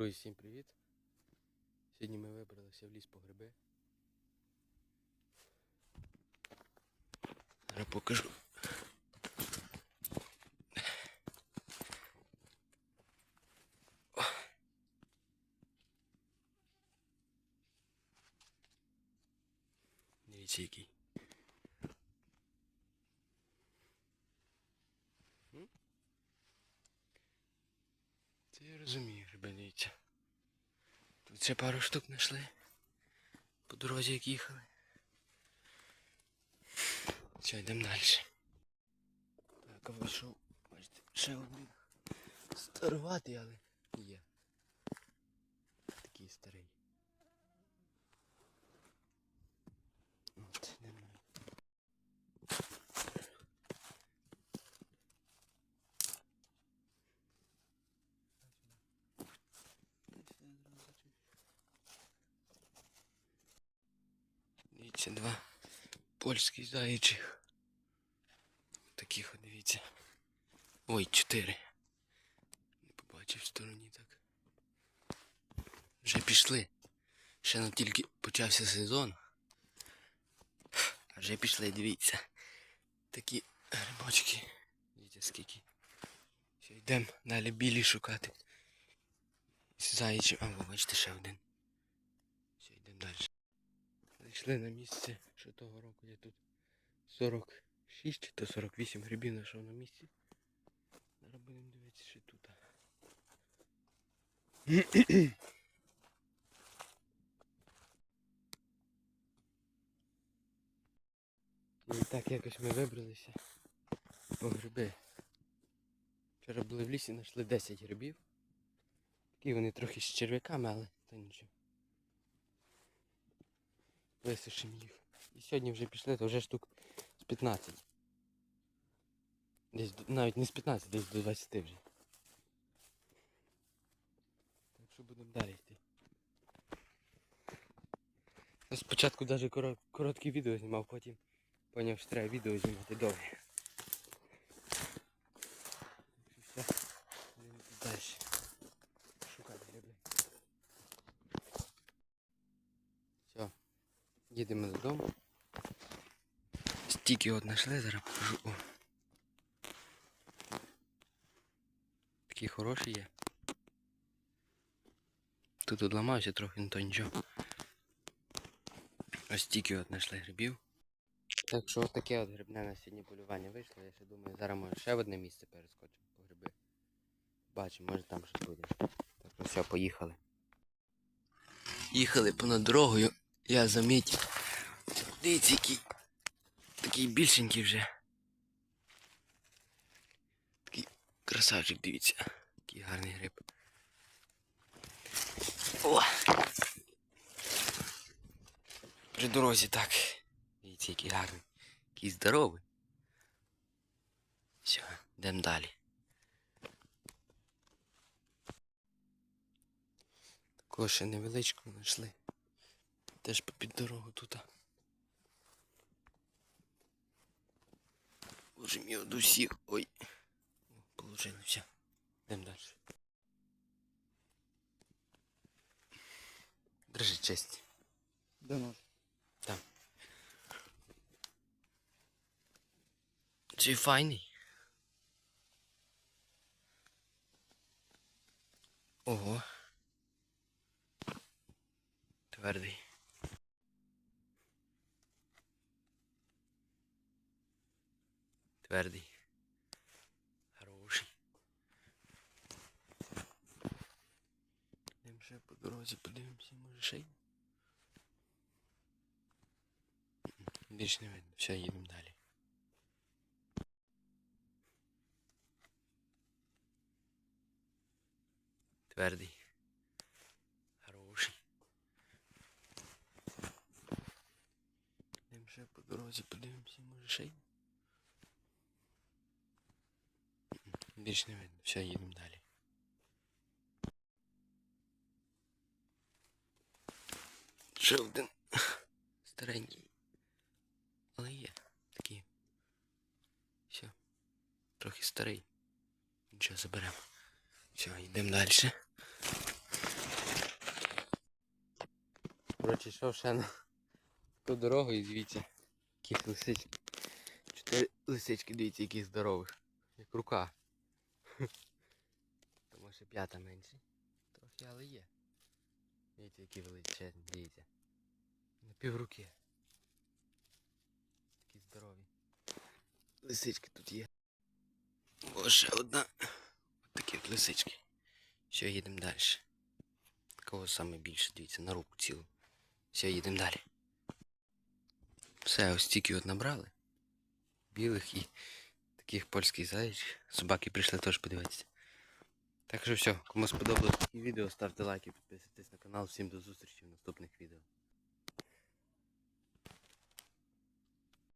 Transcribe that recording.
Друзі, всім привіт! Сьогодні ми вибралися в ліс по гриби. Зараз покажу. Дивіться який. М? Це я розумію, гриби, дивіться. Тут ще пару штук знайшли. По дорозі як їхали. Все, йдемо далі. Так, вийшов, бачите, ще один. Старуватий, але є. Такий старий. От, йдемо далі. Дивіться, два польських зайчих. Таких дивіться. Ой, чотири. Не побачив в стороні так. Вже пішли. Ще не тільки почався сезон. А вже пішли, дивіться. Такі грибочки. Дивіться скільки. Все, йдемо далі білі шукати. З заячим. А, бачите, ще один. Все, йдемо далі. Зайшли на місце, що того року я тут 46 чи то 48 грибів знайшов на місці. Зараз будемо дивитися, що тут. І так якось ми вибралися по гриби. Вчора були в лісі, знайшли 10 грибів. Такі вони трохи з черв'яками, але то нічого. Висушимо їх. І сьогодні вже пішли, то вже штук з 15. Десь навіть не з 15, десь до 20 вже. Так що будемо далі йти. Спочатку навіть коро- коротке відео знімав, потім поняв, що треба відео знімати довге. Так що все, будемо йти далі. Шукати гриби. Все. Їдемо додому. Стільки от знайшли, зараз покажу. О. Такі хороші є. Тут одламався трохи, ну то нічого. Ось стільки от знайшли грибів. Так що таке от грибне на сьогодні полювання вийшло. Я ще думаю, зараз може ще в одне місце перескочимо по гриби. Бачимо, може там щось буде. Так що все, поїхали. Їхали понад дорогою, я замітив. Дивіться, який такий більшенький вже. Такий красавчик, дивіться. Який гарний гриб. О! При дорозі так. Дивіться, який гарний. Який здоровий. Все, йдемо далі. Такого ще невеличку знайшли. Теж попід дорогу тут. Боже мій од усіх. Ой. Все. Йдемо далі. Держи честь. Де нож? Там. Цей файний. Ого. Твердий. Твердий. Хороший. Йдемо ще по дорозі, подивимося, може ще. Більш не видно. Все, їдемо далі. Твердий. Хороший. Йдемо ще по дорозі, подивимося, може ще Більш не видно. Все, їдемо далі. Ще один старенький. Але є такі. Все. Трохи старий. Нічого заберемо. Все, йдемо далі. Коротше, йшов ще на таку дорогу і дивіться, яких лисички. Чотири лисички, дивіться, які здорових. Як рука. Тому що п'ята менше. Трохи, але є. Дивіться, які величезні, дивіться. На півруки. Такі здорові. Лисички тут є. О, ще одна. Ось такі от лисички. Все, їдемо далі. Кого саме більше, дивіться, на руку цілу. Все, їдемо далі. Все, ось тільки от набрали. Білих і таких польських заяч. Собаки прийшли теж подивитися. Так що все, кому сподобалось відео, ставте лайки, підписуйтесь на канал. Всім до зустрічі в наступних відео.